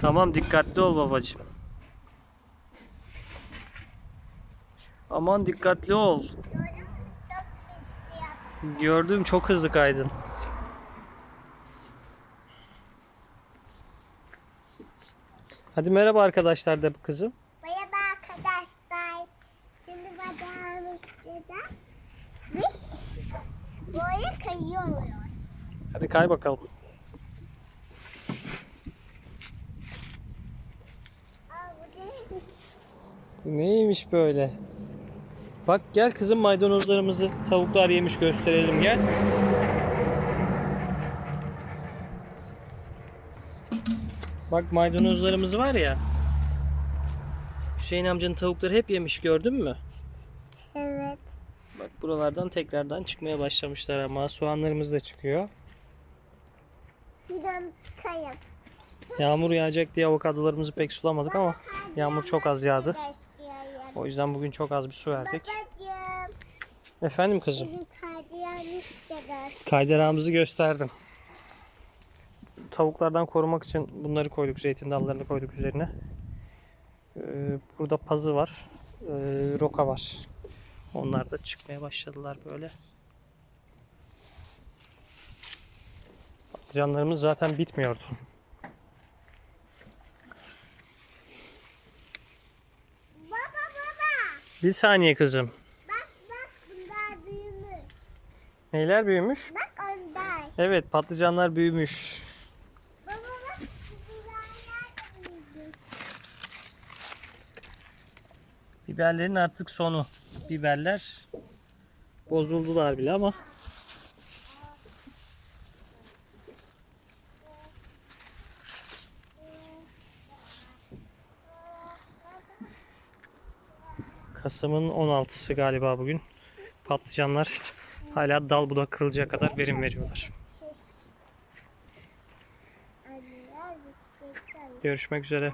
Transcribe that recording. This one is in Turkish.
Tamam dikkatli ol babacığım. Aman dikkatli ol. Gördüm çok hızlı kaydın. Hadi merhaba arkadaşlar de bu kızım. Merhaba arkadaşlar. Şimdi bacağımız burada. Biz böyle kayıyoruz. Hadi kay bakalım. Neymiş böyle? Bak gel kızım maydanozlarımızı tavuklar yemiş gösterelim gel. Bak maydanozlarımız var ya. Hüseyin amcanın tavukları hep yemiş gördün mü? Evet. Bak buralardan tekrardan çıkmaya başlamışlar ama soğanlarımız da çıkıyor. Şuradan çıkayım. Yağmur yağacak diye avokadolarımızı pek sulamadık ama yağmur çok az yağdı. O yüzden bugün çok az bir su verdik. Babacığım. Efendim kızım. Bizim. Kayderağımızı gösterdim. Tavuklardan korumak için bunları koyduk. Zeytin dallarını koyduk üzerine. Ee, burada pazı var. Ee, roka var. Onlar da çıkmaya başladılar böyle. Patlıcanlarımız zaten bitmiyordu. Baba baba. Bir saniye kızım. Bak bak bunlar büyümüş. Neyler büyümüş? Bak onlar. Evet patlıcanlar büyümüş. Baba bak bunlar nerede büyüdü? Biberlerin artık sonu. Biberler bozuldular bile ama Kasım'ın 16'sı galiba bugün. Patlıcanlar hala dal budak kırılacağı kadar verim veriyorlar. Görüşmek üzere.